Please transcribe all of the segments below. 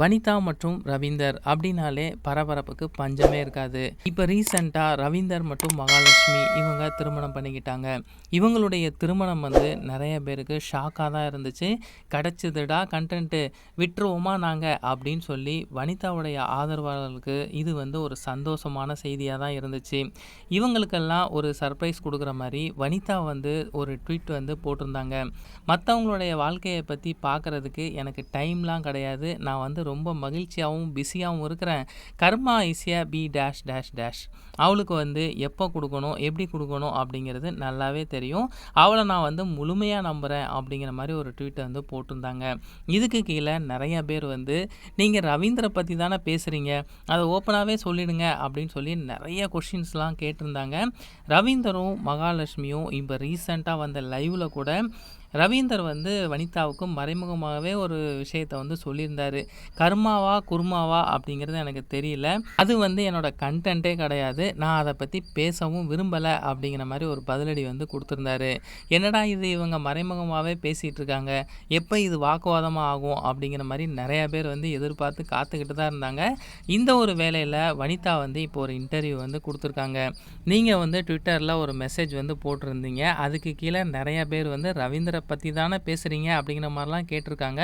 வனிதா மற்றும் ரவீந்தர் அப்படின்னாலே பரபரப்புக்கு பஞ்சமே இருக்காது. இப்போ ரீசெண்டாக ரவீந்தர் மற்றும் மகாலட்சுமி இவங்க திருமணம் பண்ணிக்கிட்டாங்க. இவங்களுடைய திருமணம் வந்து நிறைய பேருக்கு ஷாக்காக தான் இருந்துச்சு. கிடச்சிதுடா கண்டென்ட்டு விட்டுருவோமா நாங்கள் அப்படின்னு சொல்லி வனிதாவுடைய ஆதரவாளர்களுக்கு இது வந்து ஒரு சந்தோஷமான செய்தியாக தான் இருந்துச்சு. இவங்களுக்கெல்லாம் ஒரு சர்ப்ரைஸ் கொடுக்குற மாதிரி வனிதா வந்து ஒரு ட்வீட் வந்து போட்டிருந்தாங்க. மற்றவங்களுடைய வாழ்க்கையை பற்றி பார்க்குறதுக்கு எனக்கு டைம்லாம் கிடையாது. நான் வந்து ரொம்ப மகிழ்ச்சியாகவும் பிஸியாகவும் இருக்கிறேன். கர்மா ஈஸியாக பி டேஷ் டேஷ் டேஷ் அவளுக்கு வந்து எப்போ கொடுக்கணும் எப்படி கொடுக்கணும் அப்படிங்கிறது நல்லாவே தெரியும். அவளை நான் வந்து முழுமையாக நம்புகிறேன் அப்படிங்கிற மாதிரி ஒரு ட்வீட்டை வந்து போட்டிருந்தாங்க. இதுக்கு கீழே நிறைய பேர் வந்து நீங்கள் ரவீந்திரை பற்றி தானே பேசுகிறீங்க அதை ஓப்பனாகவே சொல்லிடுங்க அப்படின்னு சொல்லி நிறைய கொஷின்ஸ்லாம் கேட்டிருந்தாங்க. ரவீந்தரும் மகாலட்சுமியும் இப்போ ரீசெண்டாக வந்த லைவில் கூட ரவீந்தர் வந்து வனிதாவுக்கும் மறைமுகமாகவே ஒரு விஷயத்த வந்து சொல்லியிருந்தார். கர்மாவா குர்மாவா அப்படிங்கிறது எனக்கு தெரியல. அது வந்து என்னோட கண்டென்ட்டே கிடையாது. நான் அதை பற்றி பேசவும் விரும்பலை அப்படிங்கிற மாதிரி ஒரு பதிலடி வந்து கொடுத்துருந்தாரு. என்னடா இது இவங்க மறைமுகமாகவே பேசிகிட்டு இருக்காங்க? எப்போ இது வாக்குவாதமாக ஆகும் அப்படிங்கிற மாதிரி நிறையா பேர் வந்து எதிர்பார்த்து காத்துக்கிட்டு தான் இருந்தாங்க. இந்த ஒரு வேலையில் வனிதா வந்து இப்போ ஒரு இன்டர்வியூ வந்து கொடுத்துருக்காங்க. நீங்கள் வந்து ட்விட்டரில் ஒரு மெசேஜ் வந்து போட்டிருந்தீங்க. அதுக்கு கீழே நிறையா பேர் வந்து ரவீந்திர ரவீந்தரை பற்றி தானே பேசுகிறீங்க அப்படிங்கிற மாதிரிலாம் கேட்டிருக்காங்க.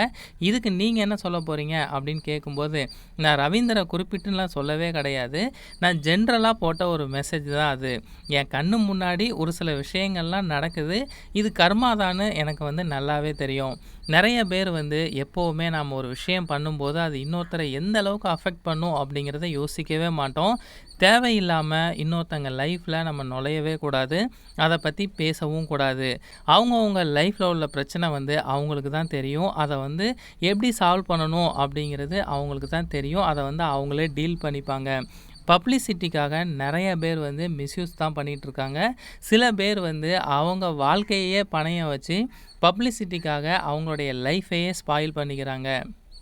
இதுக்கு நீங்கள் என்ன சொல்ல போகிறீங்க அப்படின்னு கேட்கும்போது நான் ரவீந்திர குறிப்பிட்டுலாம் சொல்லவே கிடையாது. நான் ஜென்ரலாக போட்ட ஒரு மெசேஜ் தான் அது. என் கண்ணு முன்னாடி ஒரு சில விஷயங்கள்லாம் நடக்குது. இது கர்மாதான்னு எனக்கு வந்து நல்லாவே தெரியும். நிறைய பேர் வந்து எப்போவுமே நாம் ஒரு விஷயம் பண்ணும்போது அது இன்னொருத்தரை எந்த அளவுக்கு அஃபெக்ட் பண்ணும் அப்படிங்கிறத யோசிக்கவே மாட்டோம். தேவையில்லாமல் இன்னொருத்தங்க லைஃப்பில் நம்ம நுழையவே கூடாது. அதை பற்றி பேசவும் கூடாது. அவங்கவுங்க லைஃப்பில் உள்ள பிரச்சனை வந்து அவங்களுக்கு தான் தெரியும். அதை வந்து எப்படி சால்வ் பண்ணணும் அப்படிங்கிறது அவங்களுக்கு தான் தெரியும். அதை வந்து அவங்களே டீல் பண்ணிப்பாங்க. பப்ளிசிட்டிக்காக நிறைய பேர் வந்து மிஸ்யூஸ் தான் பண்ணிகிட்ருக்காங்க சில பேர் வந்து அவங்க வாழ்க்கையே பணைய வச்சு பப்ளிசிட்டிக்காக அவங்களுடைய லைஃப்பையே ஸ்பாயில் பண்ணிக்கிறாங்க.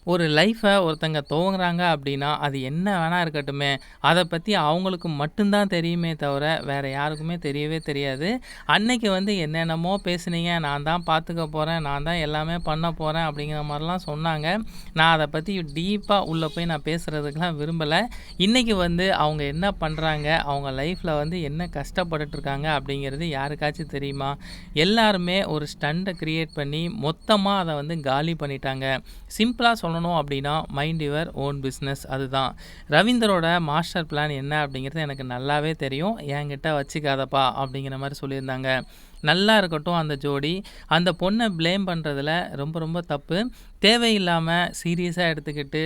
ஒரு லைஃப்பை ஒருத்தங்க துவங்குறாங்க அப்படின்னா அது என்ன வேணா இருக்கட்டுமே. அதை பற்றி அவங்களுக்கு மட்டும்தான் தெரியுமே தவிர வேறு யாருக்குமே தெரியவே தெரியாது. அன்னைக்கு வந்து என்னென்னமோ பேசுனீங்க நான் தான் பார்த்துக்க போகிறேன் நான் தான் எல்லாமே பண்ண போகிறேன் அப்படிங்கிற மாதிரிலாம் சொன்னாங்க. நான் அதை பற்றி டீப்பாக உள்ளே போய் நான் பேசுகிறதுக்கெலாம் விரும்பலை. இன்றைக்கி வந்து அவங்க என்ன பண்ணுறாங்க அவங்க லைஃப்பில் வந்து என்ன கஷ்டப்பட்டுட்ருக்காங்க அப்படிங்கிறது யாருக்காச்சும் தெரியுமா? எல்லாருமே ஒரு ஸ்டண்டை க்ரியேட் பண்ணி மொத்தமாக அதை வந்து காலி பண்ணிட்டாங்க. சிம்பிளாக சொல்ல சொல்லணும் அப்படின்னா மைண்ட் யுவர் ஓன் பிஸ்னஸ் அதுதான். ரவீந்தரோட மாஸ்டர் பிளான் என்ன அப்படிங்கிறது எனக்கு நல்லாவே தெரியும். என்கிட்ட வச்சுக்காதப்பா அப்படிங்கிற மாதிரி சொல்லியிருந்தாங்க. நல்லா இருக்கட்டும் அந்த ஜோடி. அந்த பொண்ணை ப்ளேம் பண்ணுறதுல ரொம்ப ரொம்ப தப்பு. தேவையில்லாமல் சீரியஸாக எடுத்துக்கிட்டு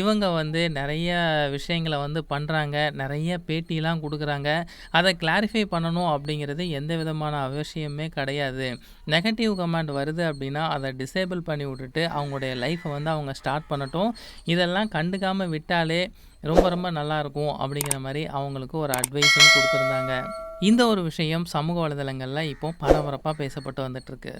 இவங்க வந்து நிறைய விஷயங்களை வந்து பண்ணுறாங்க நிறைய பேட்டிலாம் கொடுக்குறாங்க. அதை கிளாரிஃபை பண்ணணும் அப்படிங்கிறது எந்த விதமான அவசியமே கிடையாது. நெகட்டிவ் கமெண்ட் வருது அப்படின்னா அதை டிசேபிள் பண்ணி விட்டுட்டு அவங்களுடைய லைஃப்பை வந்து அவங்க ஸ்டார்ட் பண்ணட்டும். இதெல்லாம் கண்டுக்காமல் விட்டாலே ரொம்ப ரொம்ப நல்லாயிருக்கும் அப்படிங்கிற மாதிரி அவங்களுக்கு ஒரு அட்வைஸும் கொடுத்துருந்தாங்க. இந்த ஒரு விஷயம் சமூக வலைதளங்களில் இப்போ பரபரப்பாக பேசப்பட்டு வந்துட்டுருக்கு